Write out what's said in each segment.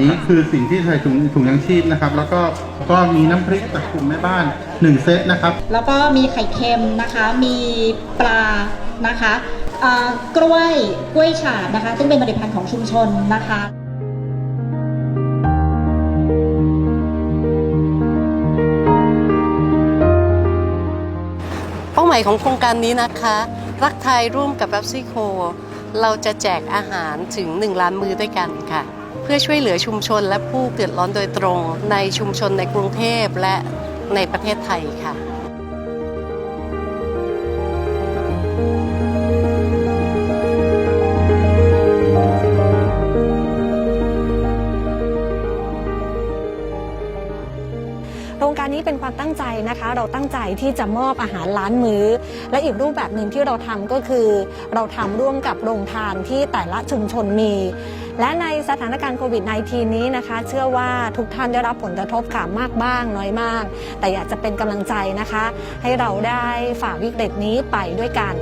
นี้คือสิ่งที่ใส่ถุงถุงยังชีพนะครับ แล้วก็ก็มีน้ำพริกจากกลุ่มแม่บ้านหนึ่งเซตนะครับ แล้วก็มีไข่เค็มนะคะ มีปลานะคะเอ่อกล้วยกล้วยฉาบนะคะ ซึ่งเป็นผลิตภัณฑ์ของชุมชนนะคะเป้าหมายของโครงการนี้นะคะ รักไทยร่วมกับ p บ p ซี่โค เราจะแจกอาหารถึง 1 ล้านมือด้วยกันค่ะเพื่อช่วยเหลือชุมชนและผู้เดือดร้อนโดยตรง ในชุมชนในกรุงเทพและในประเทศไทยค่ะโครงการนี้เป็นความตั้งใจนะคะ เราตั้งใจที่จะมอบอาหารล้านมื้อ และอีกรูปแบบหนึ่งที่เราทำก็คือ เราทำร่วมกับโรงทานที่แต่ละชุมชนมี และในสถานการณ์โควิด -19 นี้นะคะ เชื่อว่าทุกท่านได้รับผลกระทบค่ะมากบ้างน้อยมาก แต่อยากจะเป็นกำลังใจนะคะ ให้เราได้ฝ่าวิกฤตนี้ไปด้วยกัน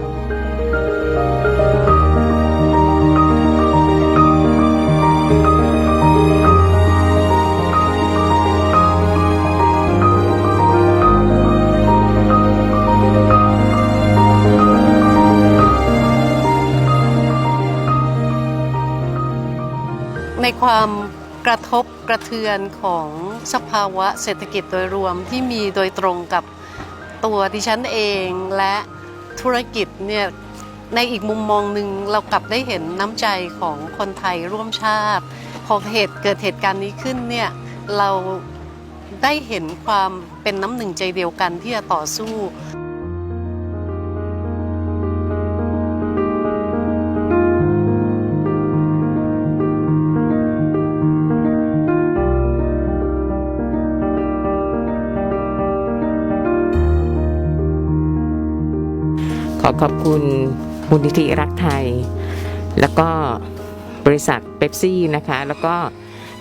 ในความกระทบกระเทือนของสภาวะเศรษฐกิจโดยรวมที่มีโดยตรงกับตัวดิฉันเองและธุรกิจเนี่ยในอีกมุมมองหนึ่งเรากลับได้เห็นน้ำใจของคนไทยร่วมชาติ พอเหตุเกิดเหตุการณ์นี้ขึ้นเนี่ยเราได้เห็นความเป็นน้ำหนึ่งใจเดียวกันที่จะต่อสู้ ขอบคุณมูลนิธิรักไทย แล้วก็บริษัทเบปซี่นะคะ แล้วก็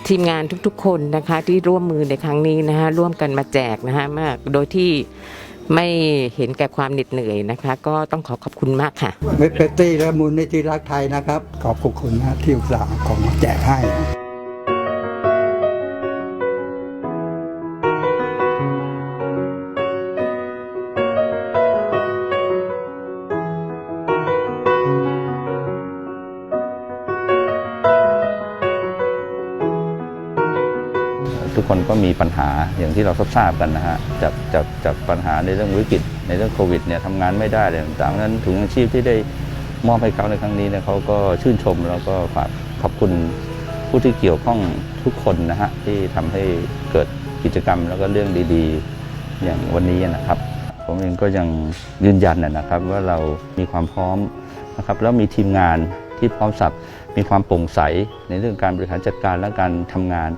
ทีมงานทุกๆ คนนะคะที่ร่วมมือในครั้งนี้นะคะร่วมกันมาแจกนะคะมากโดยที่ไม่เห็นแก่ความเหน็ดเหนื่อยนะคะ ก็ต้องขอขอบคุณมากค่ะเวทเปตตี้และมูลนิธิรักไทยนะครับ ขอบคุณนะที่อุตส่าห์ของมาแจกให้ ทุกคนก็มีปัญหาอย่างที่เราทราบกันนะฮะจากจากจากปัญหาในเรื่องวิกฤตในเรื่องโควิดเนี่ยทำงานไม่ได้อะไรต่างๆนั้นถุงยังชีพที่ได้มอบให้เขาในครั้งนี้เนี่ยเขาก็ชื่นชมแล้วก็ฝากขอบคุณผู้ที่เกี่ยวข้องทุกคนนะฮะที่ทำให้เกิดกิจกรรมแล้วก็เรื่องดีๆ อย่างวันนี้นะครับ ผมเองก็ยังยืนยันนะครับว่าเรามีความพร้อมนะครับแล้วมีทีมงานที่พร้อมสับมีความโปร่งใสในเรื่องการบริหารจัดการและการทำงาน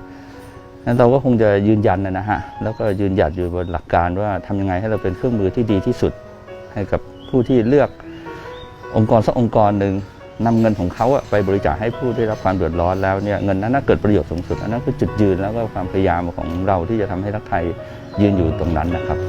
นั้นเราก็คงจะยืนยันนะนะฮะแล้วก็ยืนหยัดอยู่บนหลักการว่าทำยังไงให้เราเป็นเครื่องมือที่ดีที่สุด ให้กับผู้ที่เลือกองค์กรสักองค์กรหนึ่งนำเงินของเขาไปบริจาคให้ผู้ได้รับความเดือดร้อนแล้วเนี่ยเงินนั้นน่าเกิดประโยชน์สูงสุดอันนั้นคือจุดยืนแล้วก็ความพยายามของเราที่จะทำให้รักไทยยืนอยู่ตรงนั้นนะครับ